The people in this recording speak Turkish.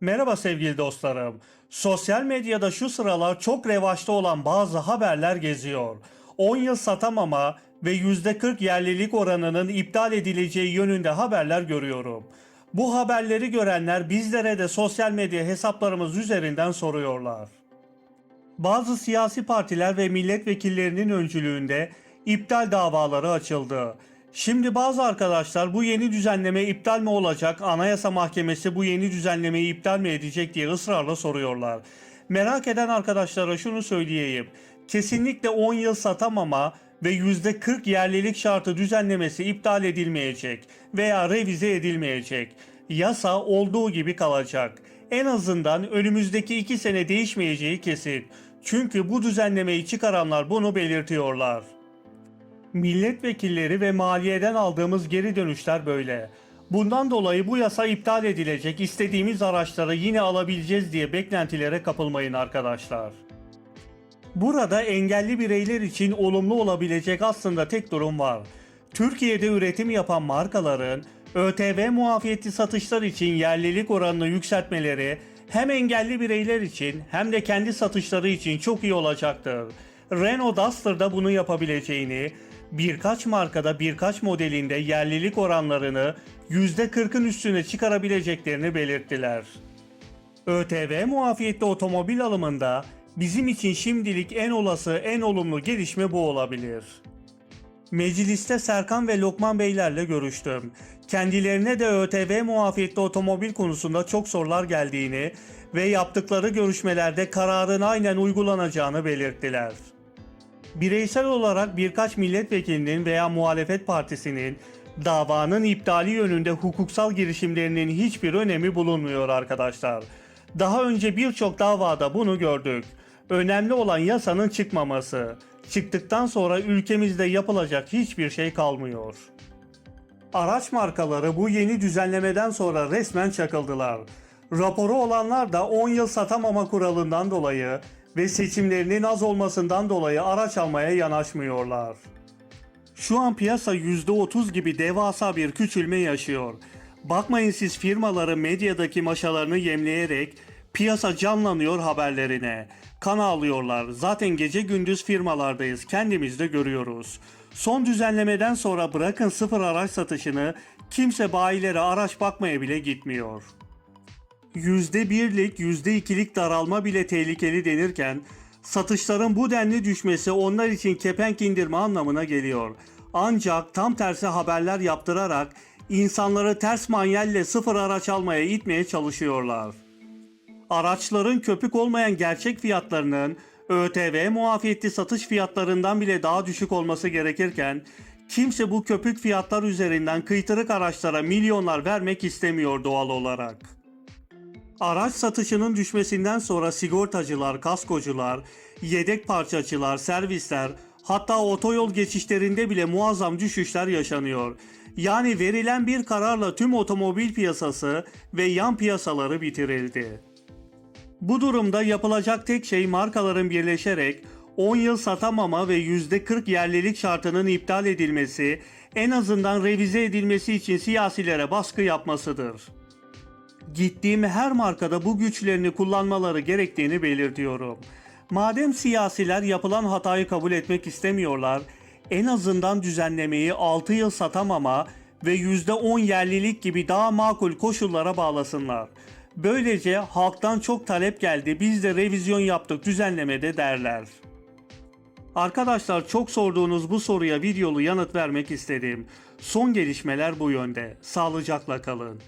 Merhaba sevgili dostlarım. Sosyal medyada şu sıralar çok revaçta olan bazı haberler geziyor. 10 yıl satamama ve %40 yerlilik oranının iptal edileceği yönünde haberler görüyorum. Bu haberleri görenler bizlere de sosyal medya hesaplarımız üzerinden soruyorlar. Bazı siyasi partiler ve milletvekillerinin öncülüğünde iptal davaları açıldı. Şimdi bazı arkadaşlar bu yeni düzenleme iptal mi olacak, Anayasa Mahkemesi bu yeni düzenlemeyi iptal mi edecek diye ısrarla soruyorlar. Merak eden arkadaşlara şunu söyleyeyim. Kesinlikle 10 yıl satamama ve %40 yerlilik şartı düzenlemesi iptal edilmeyecek veya revize edilmeyecek. Yasa olduğu gibi kalacak. En azından önümüzdeki 2 sene değişmeyeceği kesin. Çünkü bu düzenlemeyi çıkaranlar bunu belirtiyorlar. Milletvekilleri ve maliyeden aldığımız geri dönüşler böyle. Bundan dolayı bu yasa iptal edilecek, istediğimiz araçları yine alabileceğiz diye beklentilere kapılmayın arkadaşlar. Burada engelli bireyler için olumlu olabilecek aslında tek durum var. Türkiye'de üretim yapan markaların ÖTV muafiyeti satışlar için yerlilik oranını yükseltmeleri hem engelli bireyler için hem de kendi satışları için çok iyi olacaktır. Renault Duster da bunu yapabileceğini, birkaç markada birkaç modelinde yerlilik oranlarını %40'ın üstüne çıkarabileceklerini belirttiler. ÖTV muafiyetli otomobil alımında bizim için şimdilik en olası en olumlu gelişme bu olabilir. Mecliste Serkan ve Lokman Beylerle görüştüm. Kendilerine de ÖTV muafiyetli otomobil konusunda çok sorular geldiğini ve yaptıkları görüşmelerde kararın aynen uygulanacağını belirttiler. Bireysel olarak birkaç milletvekilinin veya muhalefet partisinin davanın iptali yönünde hukuksal girişimlerinin hiçbir önemi bulunmuyor arkadaşlar. Daha önce birçok davada bunu gördük. Önemli olan yasanın çıkmaması. Çıktıktan sonra ülkemizde yapılacak hiçbir şey kalmıyor. Araç markaları bu yeni düzenlemeden sonra resmen çakıldılar. Raporu olanlar da 10 yıl satamama kuralından dolayı ve seçimlerinin az olmasından dolayı araç almaya yanaşmıyorlar. Şu an piyasa %30 gibi devasa bir küçülme yaşıyor. Bakmayın siz firmaların medyadaki maşalarını yemleyerek piyasa canlanıyor haberlerine. Kan ağlıyorlar. Zaten gece gündüz firmalardayız. Kendimiz de görüyoruz. Son düzenlemeden sonra bırakın sıfır araç satışını kimse bayilere araç bakmaya bile gitmiyor. %1'lik, %2'lik daralma bile tehlikeli denirken satışların bu denli düşmesi onlar için kepenk indirme anlamına geliyor. Ancak tam tersi haberler yaptırarak insanları ters manyalle sıfır araç almaya itmeye çalışıyorlar. Araçların köpük olmayan gerçek fiyatlarının ÖTV muafiyetli satış fiyatlarından bile daha düşük olması gerekirken kimse bu köpük fiyatlar üzerinden kıytırık araçlara milyonlar vermek istemiyor doğal olarak. Araç satışının düşmesinden sonra sigortacılar, kaskocular, yedek parçacılar, servisler, hatta otoyol geçişlerinde bile muazzam düşüşler yaşanıyor. Yani verilen bir kararla tüm otomobil piyasası ve yan piyasaları bitirildi. Bu durumda yapılacak tek şey markaların birleşerek 10 yıl satamama ve %40 yerlilik şartının iptal edilmesi, en azından revize edilmesi için siyasilere baskı yapmasıdır. Gittiğim her markada bu güçlerini kullanmaları gerektiğini belirtiyorum. Madem siyasiler yapılan hatayı kabul etmek istemiyorlar, en azından düzenlemeyi 6 yıl satamama ve %10 yerlilik gibi daha makul koşullara bağlasınlar. Böylece halktan çok talep geldi, biz de revizyon yaptık düzenlemede derler. Arkadaşlar çok sorduğunuz bu soruya videolu yanıt vermek istedim. Son gelişmeler bu yönde. Sağlıcakla kalın.